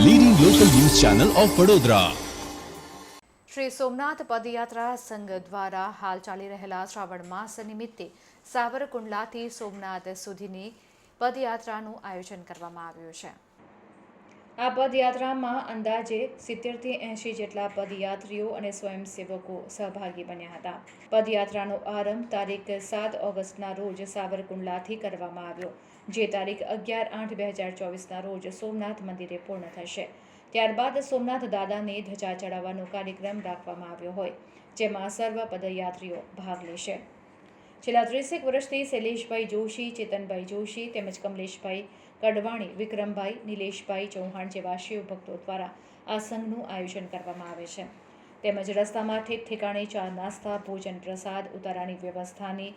Channel of Vadodara Shri Somnath પદયાત્રા સંઘ દ્વારા હાલ ચાલી રહેલા શ્રાવણ માસ નિમિત્તે સાવરકુંડલાથી સોમનાથ સુધીની પદયાત્રાનું આયોજન કરવામાં આવ્યું છે. આ પદયાત્રામાં અંદાજે સિત્તેરથી એંશી જેટલા પદયાત્રીઓ અને સ્વયંસેવકો સહભાગી બન્યા હતા. પદયાત્રાનો આરંભ તારીખ સાત ઓગસ્ટના રોજ સાવરકુંડલાથી કરવામાં આવ્યો, જે તારીખ અગિયાર આઠ બે હજાર ચોવીસના રોજ સોમનાથ મંદિરે પૂર્ણ થશે. ત્યારબાદ સોમનાથ દાદાને ધજા ચડાવવાનો કાર્યક્રમ રાખવામાં આવ્યો હોય, જેમાં સર્વ પદયાત્રીઓ ભાગ લેશે. છેલ્લા ત્રીસેક વર્ષથી શૈલેષભાઈ જોશી, ચેતનભાઈ જોશી તેમજ કમલેશભાઈ કડવાણી, વિક્રમભાઈ, નિલેશભાઈ ચૌહાણ જેવા શિવભક્તો દ્વારા આ સંઘનું આયોજન કરવામાં આવે છે. તેમજ રસ્તામાં ઠેક ઠેકાણે ચા નાસ્તા, ભોજન પ્રસાદ, ઉતારાની વ્યવસ્થાની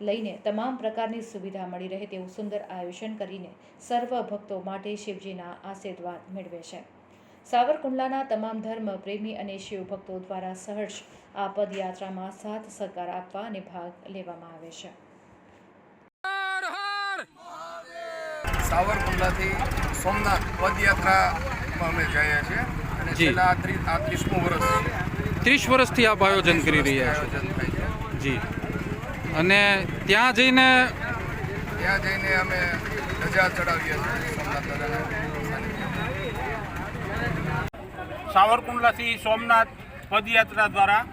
લઈને તમામ પ્રકારની સુવિધા મળી રહે તેવું સુંદર આયોજન કરીને સર્વ ભક્તો માટે શિવજીના આશીર્વાદ મેળવે છે. સાવરકુંડલાના તમામ ધર્મ પ્રેમી અને શિવ ભક્તો દ્વારા સહર્ષ આ પદયાત્રામાં સાથ સહકાર આપવા અને ભાગ લેવામાં આવે છે. સાવરકુંડલાથી સોમનાથ પદયાત્રા અમે જઈએ છીએ અને જી. છેલ્લા આ ત્રીસમું વર્ષ ત્રીસ વર્ષથી આપ આયોજન કરી રહ્યા છો. આયોજન જી. અને ત્યાં જઈને ત્યાં જઈને અમે ધજા ચડાવીએ છીએ સોમનાથ દાદાના. સાવરકુંડલાથી સોમનાથ પદયાત્રા દ્વારા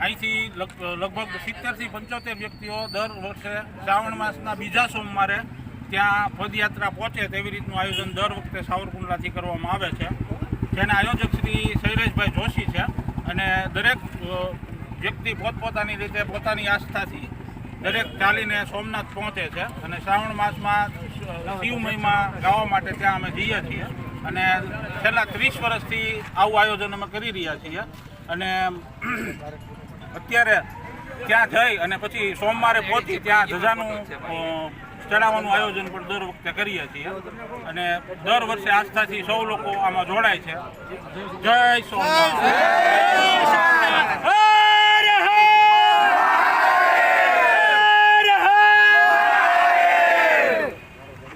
અહીંથી લગ- લગભગ સિત્તેરથી પંચોતેર વ્યક્તિઓ દર વર્ષે શ્રાવણ માસના બીજા સોમવારે ત્યાં પદયાત્રા પહોંચે તેવી રીતનું આયોજન દર વખતે સાવરકુંડલાથી કરવામાં આવે છે. જેના આયોજક શ્રી શૈલેષભાઈ જોશી છે અને દરેક વ્યક્તિ પોતપોતાની રીતે પોતાની આસ્થાથી દરેક ચાલીને સોમનાથ પહોંચે છે અને શ્રાવણ માસમાં શિવ મહિમા ગાવા માટે ત્યાં અમે જઈએ છીએ. અને છેલ્લા ત્રીસ વર્ષથી આવું આયોજન અમે કરી રહ્યા છીએ. અને અત્યારે ત્યાં જઈ અને પછી સોમવારે પહોંચી ત્યાં ધજાનું ચડાવવાનું આયોજન પણ દર વખતે કરીએ છીએ. અને દર વર્ષે આસ્થાથી સૌ લોકો આમાં જોડાય છે. જય સોમનાથ.